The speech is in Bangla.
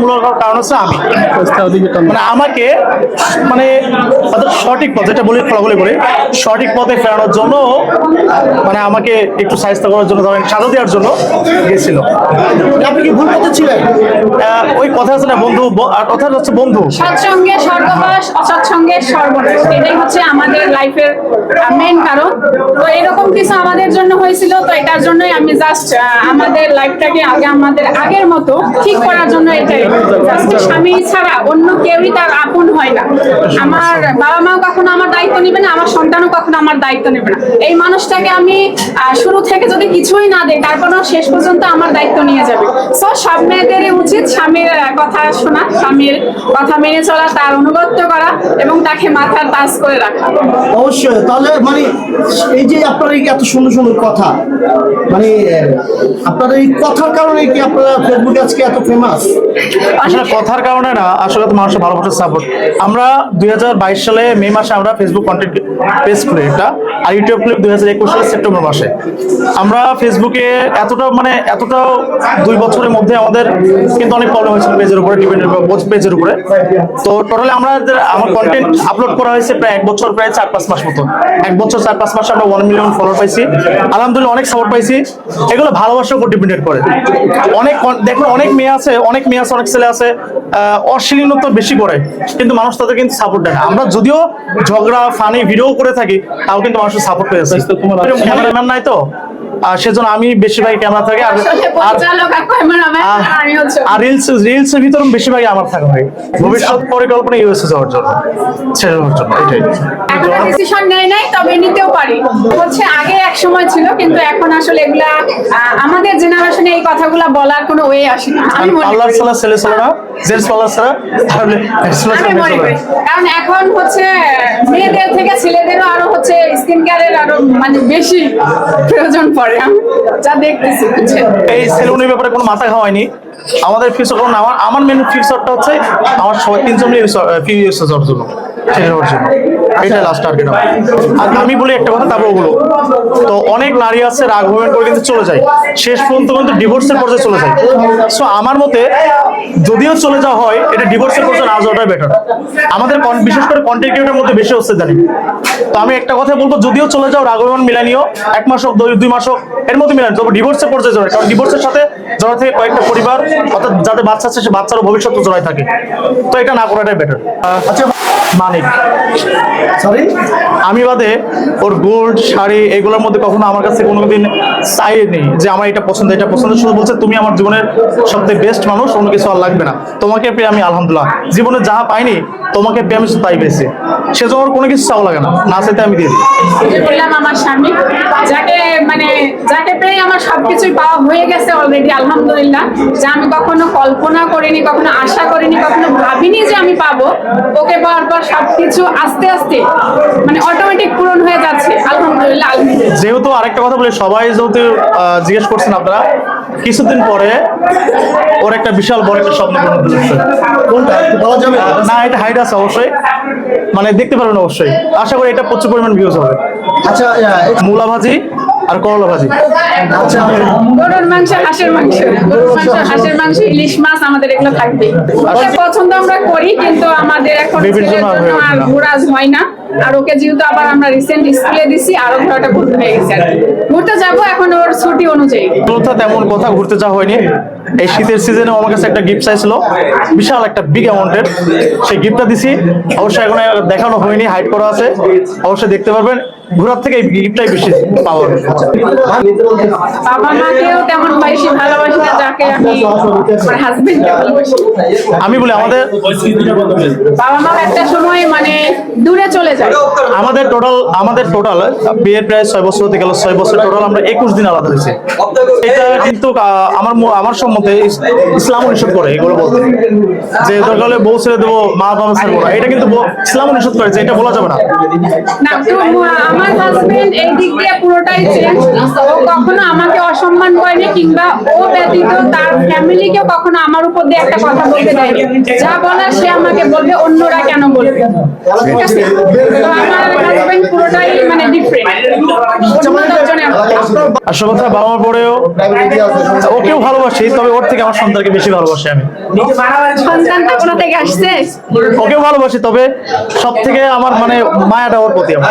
মূল কারণ হচ্ছে আমি। মানে আমাকে মানে অর্থাৎ সঠিক পথ যেটা বলি ফলাফলি বলি সঠিক পথে ফেরানোর জন্য মানে আমাকে একটু সাহায্য করার জন্য ধরেন সাজা দেওয়ার জন্য গেছিল। আপনি কি ভুল পথে ছিলেন? ওই কথা আছে না বন্ধু আর কথা হচ্ছে বন্ধু। সৎসঙ্গে স্বর্গবাস অসৎসঙ্গে সর্বনাশ। এটাই হচ্ছে আমাদের লাইফের মেন কারণ। তো এরকম কিছু আমাদের জন্য হয়েছিল তো এটার জন্যই আমি জাস্ট আমাদের লাইফটাকে আগে আমাদের আগের মতো ঠিক করার জন্য এটাই। স্বামী ছাড়া অন্য কেউই তার আপন হয় না। আমার বাবা মাও কখনো আমার দায়িত্ব নেবে না, আমার সন্তানও কখনো আমার দায়িত্ব নেবে না। এই মানুষটাকে আমি শুরু থেকে যদি কিছুই না দেই তারপরেও শেষ পর্যন্ত আমার দায়িত্ব নিয়ে যাবে। সো সব মেয়েদেরই উচিত স্বামীর কথা শোনা, স্বামীর কথা মেনে চলা, তার অনুগত্য করা এবং তাকে মাথার তাজ করে রাখা। অবশ্যই, তাহলে মানে এই যে আপনার এই এত সুন্দর সুন্দর কথা মানে আপনার এই কথার কারণে কি আপনারা ফেসবুকে আজকে এত ফেমাস আসলে কথার কারণে না, আসলে তো মানুষের ভালোবাসার সাপোর্ট আমরা দুই হাজার বাইশ সালে মে মাসে আমরা ফেসবুক কন্টেন্ট পেজ খুলি এটা আর ইউটিউব দুই সালে সেপ্টেম্বর মাসে। আমরা ফেসবুকে এতটা মানে এতটা দুই বছরের মধ্যে আমাদের কিন্তু অনেক প্রবলেম হয়েছিল পেজের উপরে ডিপেন্ডের পেজের উপরে। তো টোটালি আমরা আমার কন্টেন্ট আপলোড করা হয়েছে প্রায় এক বছর, প্রায় চার পাঁচ মাস মতো এক বছর, চার পাঁচ মাসে আমরা ওয়ান মিলিয়ন ফলোয়ার পাইছি। আলহামদুলিল্লাহ অনেক সাপোর্ট পাইছি। এগুলো ভালোবাসার উপর ডিপেন্ডেড করে। অনেক দেখুন, অনেক মেয়ে আছে, অনেক মেয়ে আছে, অনেক ছেলে আছে আহ, অশ্লীলতা বেশি করে কিন্তু মানুষ তাদের কিন্তু সাপোর্ট দেয় না। আমরা যদিও ঝগড়া ফানি ভিডিও করে থাকি তাও কিন্তু মানুষের সাপোর্ট পেয়েছে ক্যামেরাম্যান নাই তো? আর সেজন্য আমি বেশিরভাগ ক্যামেরা থাকি আর রিলস রিলস এর ভিতরে বেশিরভাগই আমার থাকা হয় ভবিষ্যৎ পরিকল্পনা ইউএসএ যাওয়ার জন্য। ছেড়ে জন্য। এটাই। এখনও ডিসিশন নেই নাই তবে নিতেও পারি। হচ্ছে আগে এক সময় ছিল কিন্তু এখন আসলে এগুলা আমাদের জেনারেশনে এই কথাগুলা বলার কোনো ওয়ে আসে না। আমি মনে পার্লার করি। ছাড়া ছেলে জেন্টস পার্লার ছাড়া তাহলে আমি মনে করি। কারণ এখন হচ্ছে মেয়েদের থেকে ছেলেদেরও আরও হচ্ছে স্কিন কেয়ারের আরও মানে বেশি প্রয়োজন পড়ে। যা দেখতেছি এই সেলুনের ব্যাপারে কোনো মাথা খাওয়ায়নি। আমাদের ফিউচার আমার আমার মেন ফিউচারটা হচ্ছে আমার সবাই তিনজন জন্য জন্য। এটাই লাস্ট টার্গেট আর আমি বলি একটা কথা, তারপর বলো তো অনেক নারী আছে রাগ অভিমান করে কিন্তু চলে যায়। শেষ পর্যন্ত কিন্তু ডিভোর্সের পর্যায়ে চলে যায়। সো আমার মতে, যদিও চলে যাওয়া হয়, এটা ডিভোর্সের পর্যায়ে না যাওয়াটাই বেটার আমাদের বিশেষ করে কন্টেন্ট ক্রিয়েটার মধ্যে বেশি হচ্ছে জানি। তো আমি একটা কথা বলব, যদিও চলে যাও রাগ অভিমান মিলানিও, এক মাস হোক দুই- দুই মাস হোক, এর মধ্যে মিলান। তবে ডিভোর্সের পর্যায়ে জড়ায় কারণ ডিভোর্সের সাথে জড়া থেকে কয়েকটা পরিবার, অর্থাৎ যাদের বাচ্চা আছে, সে বাচ্চারও ভবিষ্যৎ জড়ায় থাকে। তো এটা না করাটাই বেটার আচ্ছা মানিক। সরি আমি বাদে ওর গোল্ড শাড়ি এগুলোর মধ্যে কখনো আমার কাছে কোনোদিন চাইনি যে আমার এটা পছন্দ এটা পছন্দ। শুধু বলছে তুমি আমার জীবনের সবথেকে বেস্ট মানুষ অন্য কিছু আর লাগবে না। তোমাকে পেয়ে আমি আলহামদুলিল্লাহ। জীবনে যা পাইনি তোমাকে পেয়ে আমি শুধু তাই পেয়েছি। সেজন্য আমার কোনো কিছু চাও লাগে না। না চাইতে আমি দিয়ে দিই বললাম আমার স্বামী যাকে মানে যাকে পেয়ে আমার সবকিছুই পাওয়া হয়ে গেছে অলরেডি আলহামদুলিল্লাহ। যা আমি কখনো কল্পনা করিনি কখনো আশা করিনি কখনো ভাবিনি যে আমি পাবো। ওকে পাওয়ার পর সবকিছু আস্তে আস্তে মানে অটোমেটিক পূরণ হয়ে যাচ্ছে। আলহামদুলিল্লাহ আলহামদুলিল্লাহ। যেহেতু আরেকটা কথা বলি সবাই যেহেতু জিজ্ঞেস করছেন আপনারা কিছুদিন পরে ওর একটা বিশাল বড় একটা স্বপ্ন পূরণ হচ্ছে কোনটা? বলা যাবে? না এটা হাইট আছে অবশ্যই। মানে দেখতে পারবেন অবশ্যই। আশা করি এটা প্রচুর পরিমাণ ভিউজ হবে। আচ্ছা মূলা ভাজি আর করলা ভাজি গরুর মাংস হাঁসের মাংস। গরুর মাংস হাঁসের মাংস ইলিশ মাছ আমাদের এগুলো থাকবে। পছন্দ আমরা করি কিন্তু আমাদের এখন আর। ঘোরাজ হয় না। আর ওকে যেহেতু আবার আমরা রিসেন্ট স্কুলে দিছি আরও ঘোরাটা ঘুরতে হয়ে গেছে ঘুরতে যাব এখন ওর ছুটি অনুযায়ী। তেমন কথা ঘুরতে যাওয়া হয়নি। এই শীতের সিজনে আমার কাছে একটা গিফট চাইছিল। বিশাল একটা বিগ অ্যামাউন্টের সেই গিফটটা দিছি। অবশ্যই এখন দেখানো হয়নি হাইড করা আছে। অবশ্যই দেখতে পারবেন। ঘোরার থেকে গিফটটাই বেশি পাওয়ার বাবা মাকেও তেমন বেশি ভালোবাসি না যাকে আমি আমার হাজবেন্ডকে ভালোবাসি? আমি বলি আমাদের বাবা মা একটা সময় মানে দূরে চলে যায়। আমাদের টোটাল আমাদের টোটাল বিয়ের প্রায় ছয় বছর হতে গেল ছয় বছর টোটাল আমরা একুশ দিন আলাদা হয়েছে। এটা কিন্তু আমার আমার সম্মতে ইস- ইসলাম নিষেধ করে এগুলো বলতে। যে দরকার হলে বউ ছেড়ে দেবো মা বাবা ছাড়বো না। এটা কিন্তু ব- ইসলাম নিষেধ করে যে এটা বলা যাবে না। আমার হাজবেন্ড এই দিক দিয়ে পুরোটাই চেঞ্জ ও কখনো আমাকে অসম্মান করেনি কিংবা ও ব্যতীত তার ফ্যামিলিকেও কখনো আমার উপর দিয়ে একটা কথা বলতে দেয়নি। যা বলার সে আমাকে বলবে অন্যরা কেন বলবে? ঠিক আছে তো আমার হাজবেন্ড পুরোটাই মানে ডিফারেন্ট। আসল কথা বাবা ওকেও ভালোবাসি তবে ওর থেকে আমার সন্তানকে বেশি ভালোবাসি আমি। সন্তানটা কোথা থেকে আসছে? ওকেও ভালোবাসি তবে সব থেকে আমার মানে মায়াটা ওর প্রতি আমার।